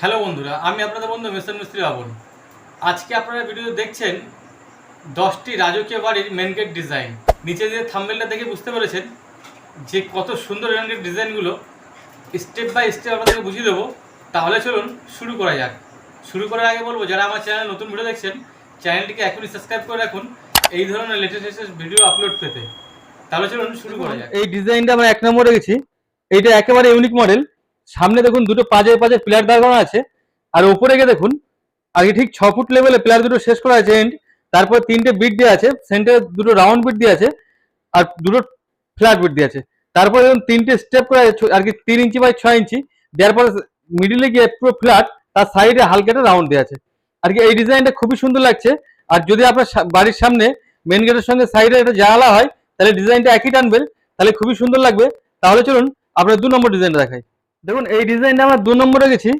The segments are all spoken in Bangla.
হ্যালো বন্ধুরা আমি আপনাদের বন্ধু মেসন মিস্ত্রি বাবন আজকে আপনারা ভিডিও দেখছেন দশটি রাজকীয় বাড়ির মেন গেট ডিজাইন নিচে যে থাম্বেলটা দেখে বুঝতে পেরেছেন যে কত সুন্দর মেন গেট ডিজাইনগুলো স্টেপ বাই স্টেপ আপনাদেরকে বুঝিয়ে দেবো। তাহলে চলুন শুরু করা যাক। শুরু করার আগে বলব যারা আমার চ্যানেলে নতুন ভিডিও দেখছেন চ্যানেলটিকে এখনই সাবস্ক্রাইব করে রাখুন এই ধরনের লেটেস্ট লেটেস্ট ভিডিও আপলোড পেতে। তাহলে চলুন শুরু করা যাক। এই ডিজাইনটা আমরা এক নম্বরে গেছি এইটা একেবারে ইউনিক মডেল সামনে দেখুন দুটো পাঁচে পাঁচে প্লেয়ার দাঁড় করানো আছে, আর উপরে গিয়ে দেখুন, আগে ঠিক ছ ফুট লেভেলে প্লেয়ার দুটো শেষ করা আছে এন্ড তারপর তিনটে বিট দিয়ে আছে সেন্টারে দুটো রাউন্ড বিট দিয়ে আছে, আর দুটো ফ্ল্যাট বিট দিয়ে আছে। তারপরে দেখুন তিনটে স্টেপ করা আছে আর কি তিন ইঞ্চি বাই ছয় ইঞ্চি, দেওয়ার পরে মিডিলে গিয়ে পুরো ফ্ল্যাট তার সাইডে হালকা একটা রাউন্ড দেওয়া আছে। আর কি এই ডিজাইনটা খুবই সুন্দর লাগছে, আর যদি আপনার বাড়ির সামনে মেন গেটের সঙ্গে সাইডে একটা জানালা হয়, তাহলে ডিজাইনটা একই টানবেন, তাহলে খুবই সুন্দর লাগবে। তাহলে চলুন, আপনার দু নম্বর ডিজাইনটা দেখাই। দেখুন, এই ডিজাইনটা আমরা দু নম্বরে গেছি।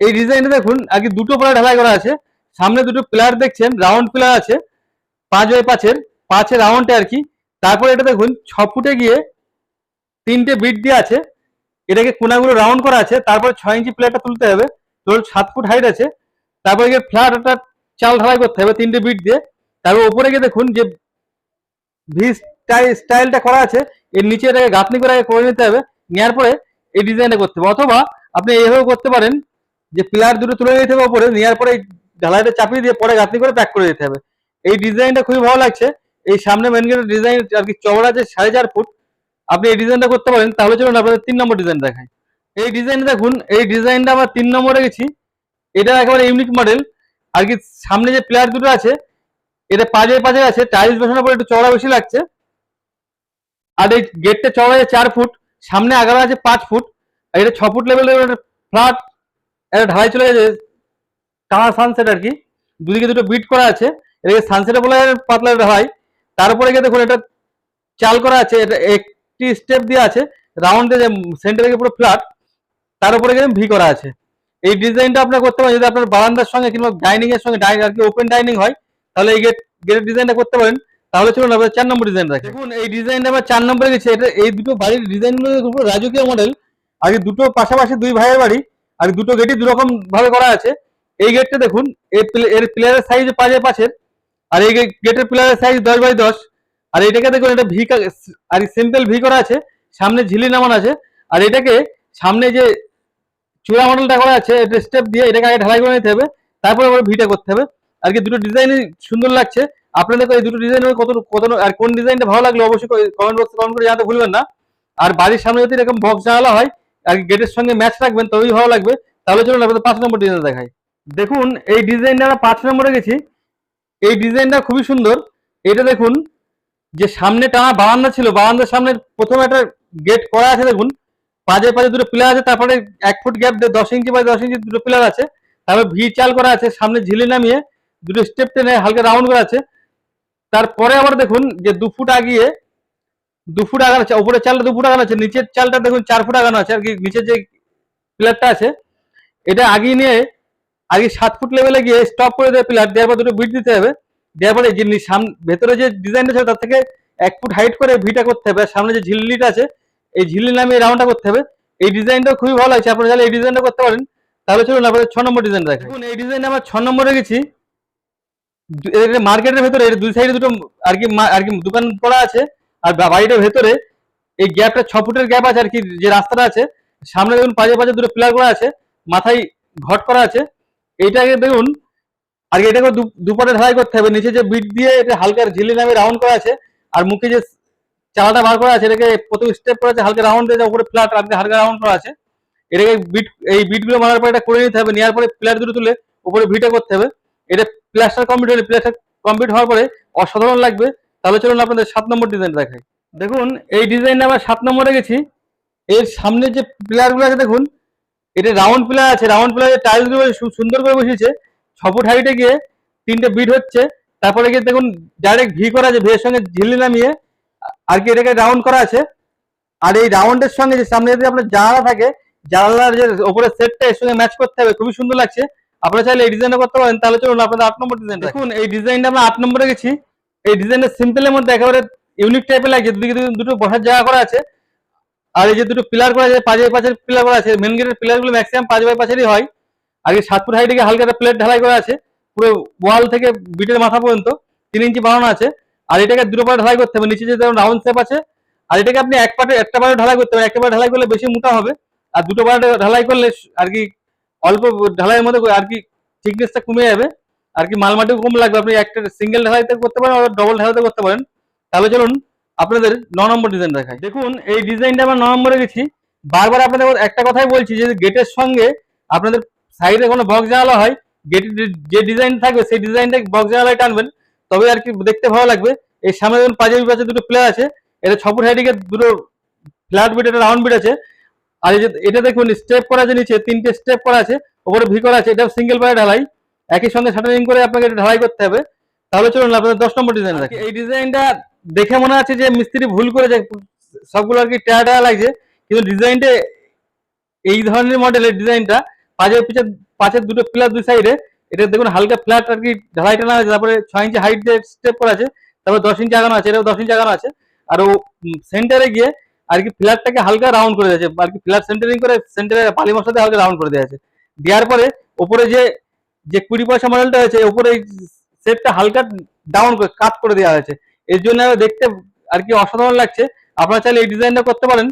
এই ডিজাইনটা দেখুন, আগে দুটো প্লেয়ার ঢালাই করা আছে। সামনে দুটো প্লেয়ার দেখছেন, রাউন্ড প্লেয়ার আছে, পাঁচ বাই পাঁচের পাঁচের রাউন্ডে আর কি। তারপরে এটা দেখুন, ছ ফুটে গিয়ে তিনটে বিট দিয়ে আছে। এটাকে কোনাগুলো রাউন্ড করা আছে, তারপরে ছয় ইঞ্চি প্লেয়ারটা তুলতে হবে। ধরুন, সাত ফুট হাইট আছে। তারপরে গিয়ে ফ্ল্যাট একটা চাল ঢালাই করতে হবে, তিনটে বিট দিয়ে। তারপর উপরে গিয়ে দেখুন, যে ভি স্টাইল, স্টাইলটা করা আছে, এর নিচে এটাকে গাঁথনি করে আগে করে নিতে হবে। নেওয়ার পরে এই ডিজাইনটা করতে হবে। অথবা আপনি এইভাবে করতে পারেন যে পিলার দুটো তুলে নিতে হবে উপরে নেওয়ার পরে ঢালাইটা চাপিয়ে দিয়ে পরে গাঁথনি করে প্যাক করে দিতে হবে। এই ডিজাইনটা খুবই ভালো লাগছে। এই সামনে মেন গেটের ডিজাইন আর কি চওড়া আছে সাড়ে চার ফুট। আপনি এই ডিজাইনটা করতে পারেন, তাহলে চলুন আপনাদের তিন নম্বর ডিজাইন দেখাই। এই ডিজাইনটা দেখুন, এই ডিজাইনটা আমরা তিন নম্বরে গেছি। এটা একেবারে ইউনিক মডেল আর কি সামনে যে প্লেয়ার দুটো আছে, এটা পাঁচে পাঁচে আছে টাইলস বসানোর পরে একটু চওড়া বেশি লাগছে। আর এই গেটটা চওড়া চার ফুট। সামনে আগারা আছে পাঁচ ফুট, আর এটা ছ ফুট লেভেলের ফ্ল্যাট একটা ঢালাই চলে গেছে টানা সানসেট আর কি। দুদিকে দুটো বিট করা আছে এটাকে সানসেটে বলে পাতলা ঢালাই তারপরে গিয়ে দেখুন এটা চাল করা আছে, এটা একটি স্টেপ দিয়ে আছে রাউন্ড যে সেন্টার পুরো ফ্ল্যাট তার উপরে গিয়ে ভি করা আছে। এই ডিজাইনটা আপনার করতে পারেন, যদি আপনার বারান্দার সঙ্গে কিংবা ডাইনিং এর সঙ্গে ডাইনিং আর কি ওপেন ডাইনিং হয়, তাহলে এই গেট গেটের ডিজাইনটা করতে পারেন। তাহলে চলুন আপনার চার নম্বর ডিজাইন রাখি দেখুন, এই ডিজাইনটা আমার চার নম্বরে গেছে। এটা, এই দুটো বাড়ির ডিজাইনগুলো রাজকীয় মডেল আগে দুটো পাশাপাশি দুই ভাইয়ের বাড়ি, আর দুটো গেটই দুরকম ভাবে করা আছে। এই গেটটা দেখুন এর প্লেয়ারের সাইজ পাঁচের পাঁচের, আর এই গেটের প্লেয়ারের সাইজ দশ বাই দশ। আর এটাকে দেখুন, এটা ভি আর সিম্পল ভি করা আছে, সামনে ঝিলি নামান আছে। আর এটাকে সামনে যে চূড়া মডেলটা করা আছে, এটা স্টেপ দিয়ে এটাকে আগে ঢালাই করে নিতে হবে, তারপরে ভিটা করতে হবে। আর কি দুটো ডিজাইনই সুন্দর লাগছে। আপনাদের এই দুটো ডিজাইন কত কত আর কোন ডিজাইনটা ভালো লাগল অবশ্যই কমেন্ট বক্সে কমেন্ট করে জানাতে ভুলবেন না। আর বাড়ির সামনে যদি এরকম বক্স জানালা হয়, আর গেটের সঙ্গে ম্যাচ রাখবেন, তবেই ভালো লাগবে। তাহলে চলুন আপনাদের পাঁচ নম্বর ডিজাইন দেখাই। দেখুন, এই ডিজাইনটা আমরা পাঁচ নম্বরে গেছি। এই ডিজাইনটা খুবই সুন্দর। এটা দেখুন, যে সামনে টানা বারান্দা ছিল, বারান্দার সামনে প্রথমে একটা গেট করা আছে দেখুন। পাঁচে পাঁচে দুটো পিলার আছে, তারপরে এক ফুট গ্যাপ দশ ইঞ্চি বা দশ ইঞ্চি দুটো পিলার আছে। তারপর ভিড় চাল করা আছে, সামনে ঝিলি নামিয়ে। দুটো স্টেপ টেনে হালকা রাউন্ড করা আছে। তারপরে আবার দেখুন যে দু ফুট আগিয়ে, দু ফুট আগানো আছে উপরে চালটা দু ফুট আগানো আছে, নিচের চালটা দেখুন চার ফুট আগানো আছে, আর কি নিচের যে পিলারটা আছে, এটা আগিয়ে নিয়ে আগে সাত ফুট লেভেলে গিয়ে স্টপ করে দেবে পিলার দেওয়ার পর দুটো বিট দিতে হবে। দেওয়ার পরে যে ভেতরে যে ডিজাইনটা ছিল, তার থেকে এক ফুট হাইট করে ভিটা করতে হবে সামনে যে ঝিল্লিটা আছে, এই ঝিল্লি নামিয়ে রাউন্ডটা করতে হবে। এই ডিজাইনটা খুবই ভালো লাগছে আপনারা চাইলে এই ডিজাইনটা করতে পারেন। তাহলে চলুন, আপনাদের ছ নম্বর ডিজাইন দেখেন, এই ডিজাইন আমার ছ নম্বরে গেছি। মার্কেটের ভেতরে, এর দুই সাইডে দুটো আর কি আর কি দোকান করা আছে, আর বাড়িটার ভেতরে এই গ্যাপটা ছ ফুটের গ্যাপ আছে আর কি, যে রাস্তাটা আছে, সামনে দেখুন পাঁচে পাঁচে দুটো পিলার করা আছে, মাথায় ঘট করা আছে, এইটাকে দেখুন, আর কি এটাকে দুপাটে ঢালাই করতে হবে, নিচে যে বিট দিয়ে এটা হালকা ঝিলি নামে রাউন্ড করা আছে, আর মুখে যে চালাটা বার করা আছে, এটাকে প্রথম স্টেপ করা আছে, হালকা রাউন্ড দিয়ে উপরে ফ্ল্যাট আর হালকা রাউন্ড করা আছে, এটাকে বিট এই বিটগুলো মারার পরে এটা করে নিতে হবে নেওয়ার পরে প্লেয়ার দুটো তুলে উপরে ভিটা করতে হবে, এটা প্লাস্টার কমপ্লিট হলে প্লাস্টার কমপ্লিট হওয়ার পরে অসাধারণ লাগবে। তাহলে চলুন আপনাদের সাত নম্বর ডিজাইন দেখাই। দেখুন, এই ডিজাইনটা আমরা সাত নম্বরে গেছি। এর সামনে যে প্লেয়ারগুলো আছে, দেখুন, এটা রাউন্ড প্লেয়ার আছে। রাউন্ড প্লেয়ারের টাইলসগুলো সুন্দর করে বসিয়েছে। ছ হাইটে গিয়ে তিনটে বিট হচ্ছে। তারপরে গিয়ে দেখুন ডাইরেক্ট ভি করা আছে ভিয়ের সঙ্গে ঝিল্লি নামিয়ে। আর কি, এটাকে রাউন্ড করা আছে। আর এই রাউন্ডের সঙ্গে যে সামনে যদি আপনার জানালা থাকে, জানালার যে ওপরের সেটটা এর সঙ্গে ম্যাচ করতে হবে, খুবই সুন্দর লাগছে। আপনারা চাইলে এই ডিজাইনটা করতে পারেন, তাহলে চলুন আপনাদের আট নম্বর ডিজাইন দেখুন, এই ডিজাইনটা আমরা আট নম্বরে গেছি এই ডিজাইনটা সিম্পলের মধ্যে একেবারে ইউনিক টাইপের লাগছে দুদিকে দুটো- বসার জায়গা করা আছে। আর এই যে দুটো পিলার করা আছে, পাঁচ বাই পাঁচের পিলার করা আছে মেন গেটের পিলারগুলো ম্যাক্সিমাম পাঁচ বাই পাঁচেরই হয়। আর এই সাত ফুট হাইটে হালকা একটা প্লেট ঢালাই করা আছে, পুরো ওয়াল থেকে বিটের মাথা পর্যন্ত, তিন ইঞ্চি বানানো আছে। আর এটাকে দুটো পারে ঢালাই করতে হবে, নিচে যে রাউন্ড শেপ আছে, আর এটাকে আপনি এক পাটে, একটা পারে ঢালাই করতে হবে একটা পারে ঢালাই করলে বেশি মোটা হবে, আর দুটো পারে ঢালাই করলে আর কি অল্প ঢালাইয়ের মধ্যে আর কি থিকনেসটা কমে যাবে, আর কি মালমাটিও কম লাগবে। আপনি একটা সিঙ্গেল ঢালাইতে করতে পারেন আর ডবল ঢালাইতে করতে পারেন। তাহলে চলুন আপনাদের ন নম্বর ডিজাইন দেখাই। দেখুন, এই ডিজাইনটা আমরা ন নম্বরে গেছি। বারবার আপনাদের একটা কথাই বলছি যে গেটের সঙ্গে আপনাদের সাইডে কোনো বক্স জানালা হয় গেটের যে ডিজাইন থাকবে সেই ডিজাইনটা বক্স জানালায় টানবেন। তবে আর কি দেখতে ভালো লাগবে। এই সামনে দেখুন পাঁচের পাশে দুটো প্লেয়ার আছে। এটা ছপুর ফুট হাইটিকে দুটো ফ্ল্যাট বিট একটা রাউন্ড বিট আছে। আর এই যে এটা দেখুন স্টেপ করা আছে নিচে, তিনটে স্টেপ করা আছে, ওপরে ভি করা আছে এটা সিঙ্গেল পায়ে ঢালাই। একই সঙ্গে শাটারিং করে আপনাকে এটা ঢালাই করতে হবে। তাহলে চলুন, আপনাদের দশ নম্বর ডিজাইন রাখি এই ডিজাইনটা দেখে মনে আছে যে মিস্ত্রি ভুল করেছে সবগুলো আর কি টায়া টায়া লাগছে, কিন্তু ডিজাইনটা এই ধরনের মডেলের ডিজাইনটা পাঁচের পিছে, পাঁচের দুটো পিলার দুই সাইডে এটা দেখুন, হালকা ফ্ল্যাট আর কি ঢালাই টানা আছে, তারপরে ছয় ইঞ্চি হাইট দিয়ে স্টেপ করা আছে, তারপরে দশ ইঞ্চি আগানো আছে, এটাও দশ ইঞ্চি আগানো আছে। আর ও সেন্টারে গিয়ে আর কি ফ্ল্যাটটাকে হালকা রাউন্ড করে দিয়েছে। আর কি ফ্ল্যাট সেন্টারিং করে সেন্টারে পালি মশলাতে হালকা রাউন্ড করে দেওয়া আছে দেওয়ার পরে ওপরে যে যে কুড়ি পয়সা মডেলটা আছে ওপরে সেটটা হালকা ডাউন করে কাট করে দেওয়া হয়েছে। এর জন্য দেখতে আর কি অসাধারণ লাগছে। আপনারা চাইলে এই ডিজাইনটা করতে পারেন।